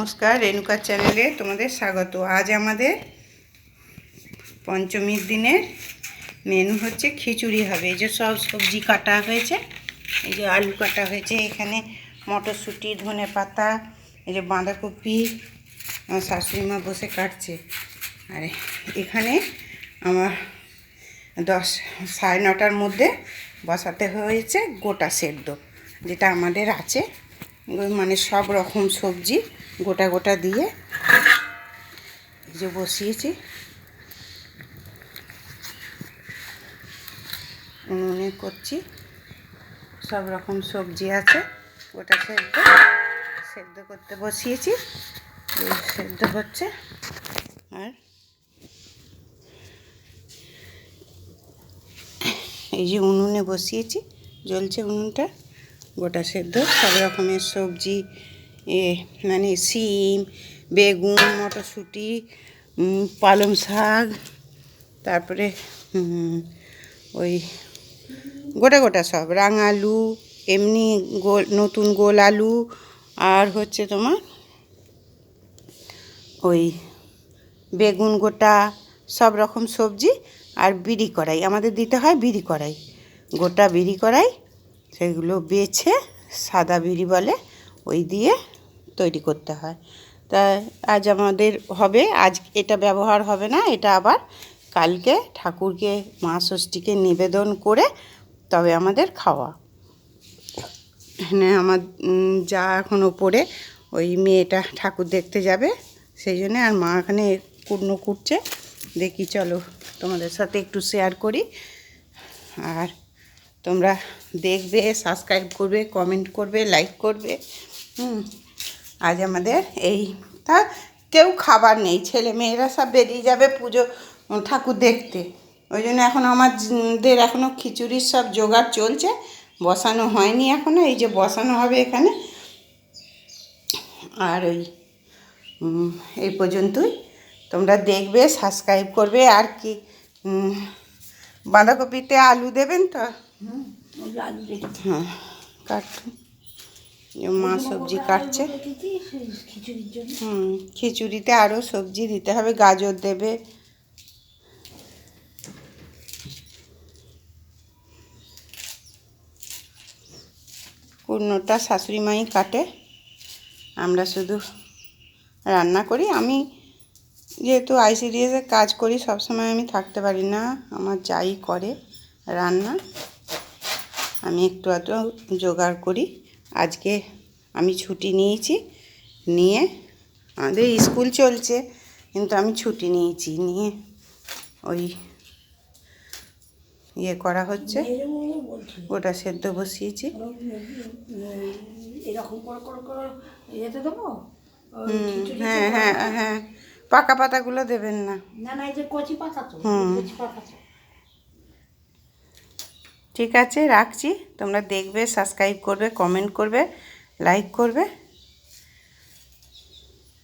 নমস্কার রেণুকার চ্যানেলে তোমাদের স্বাগত। আজ আমাদের পঞ্চমীর দিনের মেনু হচ্ছে খিচুড়ি হবে। এই যে সব সবজি কাটা হয়েছে, এই যে আলু কাটা হয়েছে, এখানে মটরশুঁটি, ধনে পাতা, এই যে বাঁধাকপি, আমার শাশুড়ি মা বসে কাটছে। আর এখানে আমার দশ, সাড়ে নটার মধ্যে বসাতে হয়েছে গোটা সেদ্ধ, যেটা আমাদের আছে। মানে সব রকম সবজি গোটা গোটা দিয়ে এই যে বসিয়েছি। উনুনে করছি। সব রকম সবজি আছে। গোটা সেদ্ধ। সেদ্ধ করতে বসিয়েছি। সেদ্ধ হচ্ছে। আর এই যে উনুনে বসিয়েছি। জ্বলছে উনুনটা। গোটা সেদ্ধ। সব রকমের সবজি এ মানে শিম বেগুন, মটরশুঁটি পালং শাক, তারপরে ওই গোটা গোটা সব, রাঙালু, এমনি গোল, নতুন গোল আলু, আর হচ্ছে তোমার ওই বেগুন গোটা, সব রকম সবজি আর বিড়ি কড়াই, আমাদের দিতে হয় বিড়ি কড়াই। গোটা বিড়ি কড়াই, সেগুলো বেছে সাদা বিড়ি বলে ওই দিয়ে তৈরি করতে হয়। তা আজ আমাদের হবে, আজ এটা ব্যবহার হবে না, এটা আবার কালকে ঠাকুরকে, মা ষষ্ঠীকে নিবেদন করে তবে আমাদের খাওয়া। এখানে আমার যা এখন ওপরে, ওই মেয়েটা ঠাকুর দেখতে যাবে, সেই জন্যে আর মা এখানে কুটনো কুটছে দেখি চলো তোমাদের সাথে একটু শেয়ার করি। আর তোমরা দেখবে সাবস্ক্রাইব করবে কমেন্ট করবে লাইক করবে, হুম। আজ আমাদের এই তা কেউ খাবার নেই ছেলে মেয়েরা সব বেরিয়ে যাবে পুজো ঠাকুর দেখতে। ওই জন্য এখন আমাদের এখনও খিচুড়ির সব জোগাড় চলছে বসানো হয়নি এখনও এই যে বসানো হবে এখানে। আর ওই এই পর্যন্তই। তোমরা দেখবে সাবস্ক্রাইব করবে আর কি বাঁধাকপিতে আলু দেবেন তো? হ্যাঁ কাটুন। মা সবজি কাটছে। হুম, খিচুড়িতে আরও সবজি দিতে হবে, গাজর দেবে। কুর্নোটা শাশুড়ি মাই কাটে। আমরা শুধু রান্না করি। আমি যেহেতু আইসিডিএসে কাজ করি, সবসময় আমি থাকতে পারি না। আমার যাই করে রান্না। আমি একটু আধটু জোগাড় করি। আজকে আমি ছুটি নিয়েছি নিয়ে আমাদের স্কুল চলছে কিন্তু আমি ছুটি নিয়েছি নিয়ে ওই ইয়ে করা হচ্ছে গোটা সেদ্ধ বসিয়েছি। হ্যাঁ হ্যাঁ হ্যাঁ পাকা পাতাগুলো দেবেন না। না না এই যে কচি পাতা তো হুম। ঠিক আছে রাখছি। তোমরা দেখবে সাবস্ক্রাইব করবে কমেন্ট করবে লাইক করবে।